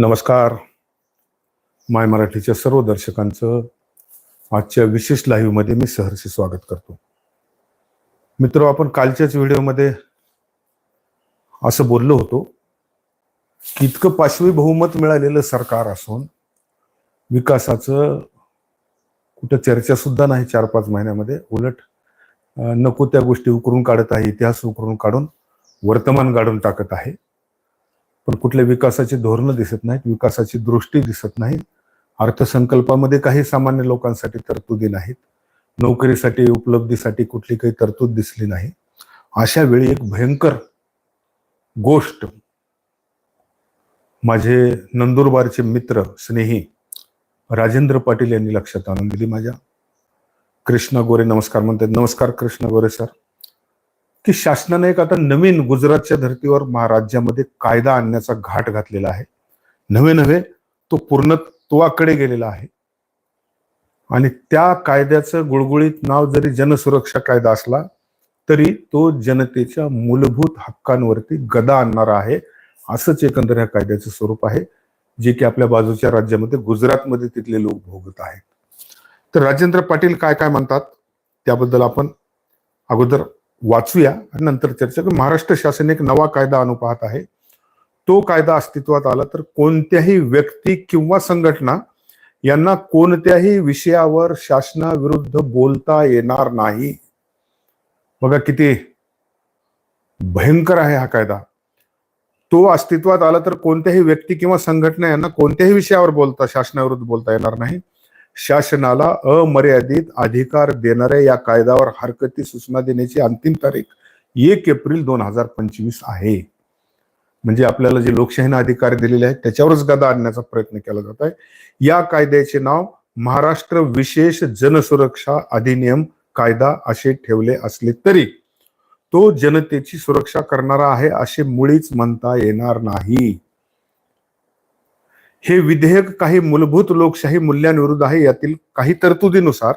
नमस्कार. माय मराठीच्या सर्व दर्शकांचं आजच्या विशेष लाईव्हमध्ये मी सहर्ष स्वागत करतो. मित्र आपण कालच्याच व्हिडिओमध्ये असं बोललो होतो की इतकं पाशवी बहुमत मिळालेलं सरकार असून विकासाचं कुठं चर्चा सुद्धा नाही चार पाच महिन्यामध्ये. उलट नको त्या गोष्टी उकरून काढत आहे इतिहास उकरून काढून वर्तमान गाडून टाकत आहे. पण कुठल्या विकासाची धोरणं दिसत नाहीत विकासाची दृष्टी दिसत नाही अर्थसंकल्पामध्ये काही सामान्य लोकांसाठी तरतुदी नाहीत. नोकरीसाठी उपलब्धीसाठी कुठली काही तरतूद दिसली नाही. अशा वेळी एक भयंकर गोष्ट माझे नंदुरबारचे मित्र स्नेही राजेंद्र पाटील यांनी लक्षात आणून दिली माझ्या. कृष्णा गोरे नमस्कार म्हणतात. नमस्कार कृष्णा गोरे सर. की शासनाने एक आता नवीन गुजरातच्या धर्तीवर महाराज्यामध्ये कायदा आणण्याचा घाट घातलेला आहे. नवे नवे तो पूर्णत्वाकडे गेलेला आहे. आणि त्या कायद्याचं गुळगुळीत नाव जरी जनसुरक्षा कायदा असला तरी तो जनतेच्या मूलभूत हक्कांवरती गदा आणणारा आहे असंच एकंदर ह्या कायद्याचं स्वरूप आहे जे की आपल्या बाजूच्या राज्यामध्ये गुजरातमध्ये तिथले लोक भोगत आहेत. तर राजेंद्र पाटील काय काय म्हणतात? त्याबद्दल आपण अगोदर वाचूया. नंतर चर्चा करू. महाराष्ट्र शासन एक नवा कायदा अनुपात आहे. तो कायदा अस्तित्वात आला तर कोणत्याही व्यक्ती किंवा संघटना यांना कोणत्याही विषयावर शासनाविरुद्ध बोलता येणार नाही. बघा किती भयंकर आहे हा कायदा. तो अस्तित्वात आला तर कोणत्याही व्यक्ती किंवा संघटना यांना कोणत्याही विषयावर बोलता शासनाविरुद्ध बोलता येणार नाही. शासनाला अमर्यादित अधिकार देणाऱ्या या कायद्यावर हरकती सूचना देण्याची अंतिम तारीख एक एप्रिल दोन हजार पंचवीस आहे. म्हणजे आपल्याला जे लोकशाहीने अधिकार दिलेले आहेत त्याच्यावरच गदा आणण्याचा प्रयत्न केला जात आहे. या कायद्याचे नाव महाराष्ट्र विशेष जनसुरक्षा अधिनियम कायदा असे ठेवले असले तरी तो जनतेची सुरक्षा करणारा आहे असे मुळीच म्हणता येणार नाही. हे विधेयक काही मूलभूत लोकशाही मूल्यांविरुद्ध आहे यातील काही तरतुदीनुसार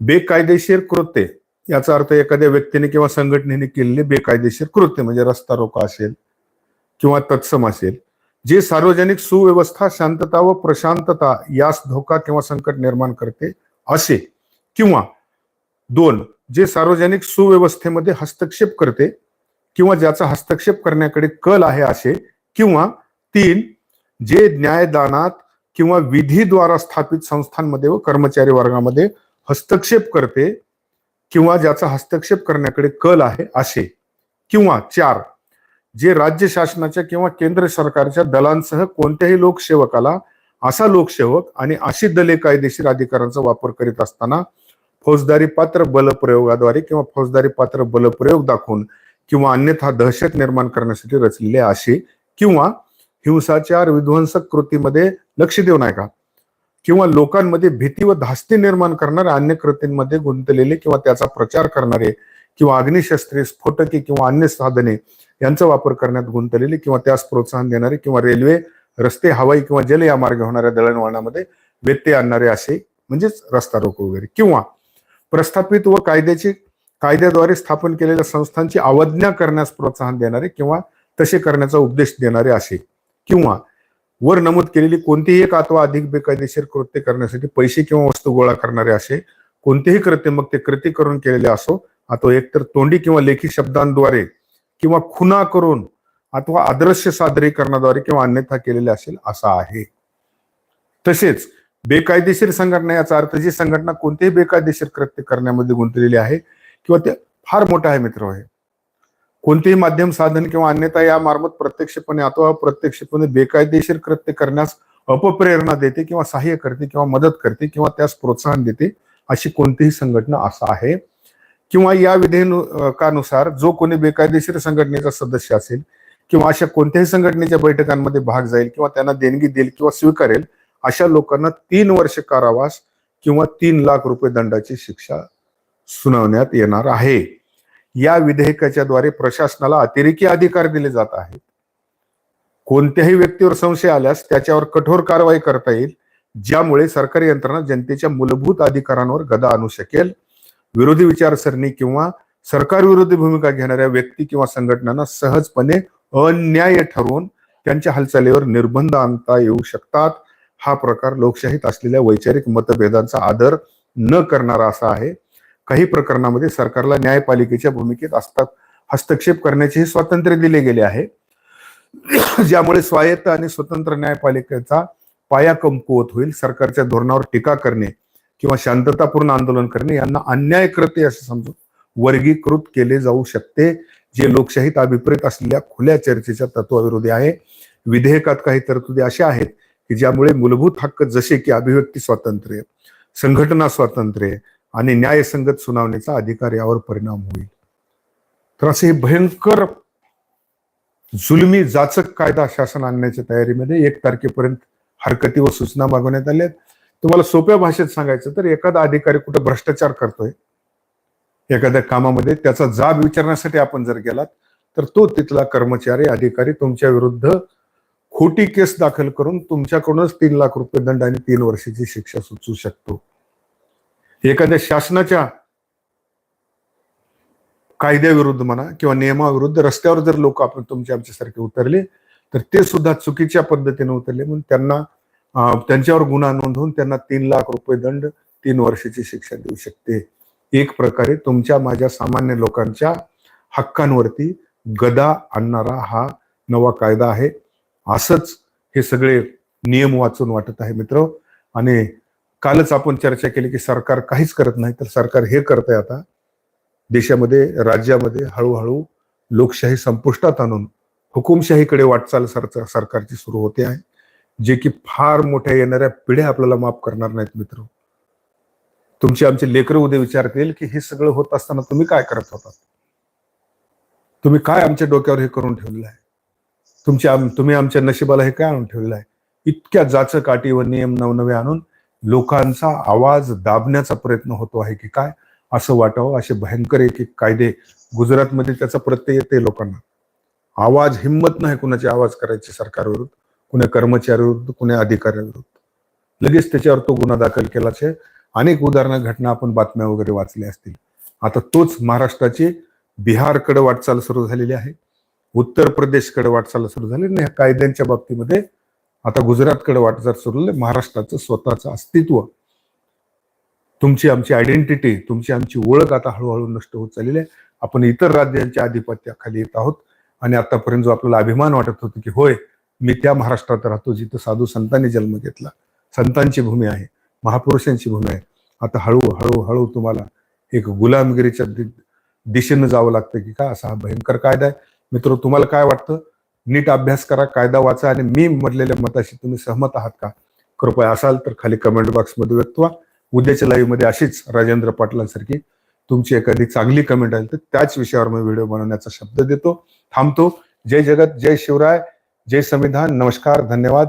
बेकायदेशीर कृत्ये याचा अर्थ एखाद्या व्यक्तीने किंवा संघटनेने केलेले बेकायदेशीर कृत्य म्हणजे रस्ता रोका असेल किंवा तत्सम असेल जे सार्वजनिक सुव्यवस्था शांतता व प्रशांतता यास धोका किंवा संकट निर्माण करते असे किंवा दोन जे सार्वजनिक सुव्यवस्थेमध्ये हस्तक्षेप करते किंवा ज्याचा हस्तक्षेप करण्याकडे कल आहे असे किंवा तीन जे न्यायदानात किंवा विधीद्वारा स्थापित संस्थांमध्ये व कर्मचारी वर्गामध्ये हस्तक्षेप करते किंवा ज्याचा हस्तक्षेप करण्याकडे कल आहे असे किंवा चार जे राज्य शासनाच्या किंवा केंद्र सरकारच्या दलांसह कोणत्याही लोकसेवकाला असा लोकसेवक आणि अशी दले कायदेशीर अधिकारांचा वापर करीत असताना फौजदारी पात्र बलप्रयोगाद्वारे किंवा फौजदारी पात्र बलप्रयोग दाखवून किंवा अन्यथा दहशत निर्माण करण्यासाठी रचलेले असे किंवा हिंसाचार विध्वंसक कृतीमध्ये लक्ष देऊ नये का किंवा लोकांमध्ये भीती व धास्ती निर्माण करणारे अन्य कृतींमध्ये गुंतलेले किंवा त्याचा प्रचार करणारे किंवा अग्निशस्त्रे स्फोटके किंवा अन्य साधने यांचा वापर करण्यात गुंतलेले किंवा त्यास प्रोत्साहन देणारे किंवा रेल्वे रस्ते हवाई किंवा जल या मार्गे होणाऱ्या दळणवळणामध्ये व्यत्यय आणणारे असे म्हणजेच रस्ता रोको वगैरे. किंवा प्रस्थापित व कायद्याची कायद्याद्वारे स्थापन केलेल्या संस्थांची अवज्ञा करण्यास प्रोत्साहन देणारे किंवा तसे करण्याचा उपदेश देणारे असे. किंवा वर नमूद केलेली कोणतीही एक अथवा अधिक बेकायदेशीर कृत्य करण्यासाठी पैसे किंवा वस्तू गोळा करणारे असे कोणतेही कृत्य मग ते कृती करून केलेले असो अथवा एकतर तोंडी किंवा लेखी शब्दांद्वारे किंवा खुना करून अथवा अदृश्य सादरीकरणाद्वारे किंवा अन्यथा केलेले असेल असा आहे. तसेच बेकायदेशीर संघटना याचा अर्थ जी संघटना कोणतेही बेकायदेशीर कृत्य करण्यामध्ये गुंतलेली आहे किंवा ते फार मोठं आहे मित्र आहे कोणतेही माध्यम साधन किंवा अन्यथा या मार्फत प्रत्यक्षपणे अथवा अप्रत्यक्षपणे बेकायदेशीर कृत्य करण्यास अपप्रेरणा देते किंवा सहाय्य करते किंवा मदत करते किंवा त्यास प्रोत्साहन देते अशी कोणतीही संघटना असा आहे. किंवा या विधेयकानुसार जो कोणी बेकायदेशीर संघटनेचा सदस्य असेल किंवा अशा कोणत्याही संघटनेच्या बैठकांमध्ये भाग जाईल किंवा त्यांना देणगी देईल किंवा स्वीकारेल अशा लोकांना तीन वर्ष कारावास किंवा तीन लाख रुपये दंडाची शिक्षा सुनावण्यात येणार आहे. या विधेयकाच्या द्वारे प्रशासनाला अतिरेकी अधिकार दिले जात आहेत. कोणत्याही व्यक्तीवर संशय आल्यास त्याच्यावर कठोर कारवाई करता येईल ज्यामुळे सरकारी यंत्रणा जनतेच्या मूलभूत अधिकारांवर गदा आणू शकेल. विरोधी विचारसरणी किंवा सरकार विरोधी भूमिका घेणाऱ्या व्यक्ती किंवा संघटनांना सहजपणे अन्याय ठरवून त्यांच्या हालचालीवर निर्बंध आणता येऊ शकतात. हा प्रकार लोकशाहीत असलेल्या वैचारिक मतभेदांचा आदर न करणारा असा आहे. काही प्रकरणामध्ये सरकारला न्यायपालिकेच्या भूमिकेत असतात हस्तक्षेप करण्याचे स्वातंत्र्य दिले गेले आहे. ज्यामुळे स्वायत्त आणि स्वतंत्र न्यायपालिकेचा पाया कमकुवत होईल. सरकारच्या धोरणावर टीका करणे किंवा शांततापूर्ण आंदोलन करणे यांना अन्यायकृते असे समजून वर्गीकृत केले जाऊ शकते. जे लोकशाहीत अभिप्रेत असलेल्या खुल्या चर्चेच्या तत्वाविरोधी आहे. विधेयकात काही तरतुदी अशा आहेत की ज्यामुळे मूलभूत हक्क जसे की अभिव्यक्ती स्वातंत्र्य संघटना स्वातंत्र्य आणि न्यायसंगत सुनावणीचा अधिकार यावर परिणाम होईल. तर असे हे भयंकर जुलमी जाचक कायदा शासन आणण्याच्या तयारीमध्ये एक तारखेपर्यंत हरकती व सूचना मागवण्यात आल्या तुम्हाला सोप्या भाषेत सांगायचं तर एखादा अधिकारी कुठं भ्रष्टाचार करतोय एखाद्या कामामध्ये त्याचा जाब विचारण्यासाठी आपण जर गेलात तर तो तिथला कर्मचारी अधिकारी तुमच्या विरुद्ध खोटी केस दाखल करून तुमच्याकडूनच तीन लाख रुपये दंड आणि तीन वर्षाची शिक्षा सुचू शकतो. एखाद्या शासनाच्या कायद्याविरुद्ध म्हणा किंवा नियमाविरुद्ध रस्त्यावर जर लोक आपण तुमच्या आमच्यासारखे उतरले तर ते सुद्धा चुकीच्या पद्धतीने उतरले. म्हणून त्यांना त्यांच्यावर गुन्हा नोंदवून त्यांना तीन लाख रुपये दंड तीन वर्षाची शिक्षा देऊ शकते. एक प्रकारे तुमच्या माझ्या सामान्य लोकांच्या हक्कांवरती गदा आणणारा हा नवा कायदा आहे. असंच हे सगळे नियम वाचून वाटत आहे मित्र. आणि कालच आपण चर्चा केली की सरकार काहीच करत नाही तर सरकार हे करत आहे आता. देशामध्ये राज्यामध्ये हळूहळू लोकशाही संपुष्टात आणून हुकुमशाहीकडे वाटचाल सर- सरकारची सुरू होते आहे. जे की फार मोठ्या येणाऱ्या पिढ्या आपल्याला माफ करणार नाहीत मित्र. तुमचे आमचे लेकर उद्या विचारतील की हे सगळं होत असताना तुम्ही काय करत होता तुम्ही काय आमच्या डोक्यावर हे करून ठेवलेलं आहे? तुमच्या तुम्ही आमच्या नशिबाला हे काय आणून ठेवलेलं आहे? इतक्या जाचक काटी व नियम नवनवे आणून लोकांचा आवाज दाबण्याचा प्रयत्न होतो आहे की काय असं वाटावं असे भयंकर एक एक कायदे गुजरातमध्ये त्याचा प्रत्यय येते लोकांना. आवाज हिंमत नाही कुणाची आवाज करायची सरकारविरुद्ध कुण्या कर्मचाऱ्याविरुद्ध कुण्या अधिकाऱ्याविरुद्ध. लगेच त्याच्यावर तो गुन्हा दाखल केलाचे. अनेक उदाहरणं घटना आपण बातम्या वगैरे वाचल्या असतील. आता तोच महाराष्ट्राची बिहारकडे वाटचाल सुरू झालेली आहे. उत्तर प्रदेशकडे वाटचाल सुरू झाली आणि ह्या कायद्यांच्या बाबतीमध्ये आता गुजरातकडे वाटचाल सुरू महाराष्ट्राचं स्वतःचं अस्तित्व तुमची आमची आयडेंटिटी तुमची आमची ओळख आता हळूहळू नष्ट होत चाललेली आहे. आपण इतर राज्यांच्या आधिपत्याखाली येत आहोत. आणि आतापर्यंत जो आपल्याला अभिमान वाटत होतो की होय मी त्या महाराष्ट्रात राहतो जिथं साधू संतांनी जन्म घेतला. संतांची भूमी आहे महापुरुषांची भूमी आहे. आता हळू हळू हळू तुम्हाला एक गुलामगिरीच्या दिशेनं जावं लागतं की का? असा हा भयंकर कायदा आहे. मित्र तुम्हाला काय वाटतं? नीट अभ्यास करा कायदा वाचा आणि मी म्हटलेल्या मताशी तुम्ही सहमत आहात का? कृपया असाल तर खाली कमेंट बॉक्समध्ये व्यक्त व्हा उद्याच्या लाईव्हमध्ये अशीच राजेंद्र पाटलांसारखी तुमची एखादी चांगली कमेंट आली तर त्याच विषयावर मी व्हिडिओ बनवण्याचा शब्द देतो थांबतो. जय जगत जय शिवराय जय संविधान. नमस्कार धन्यवाद.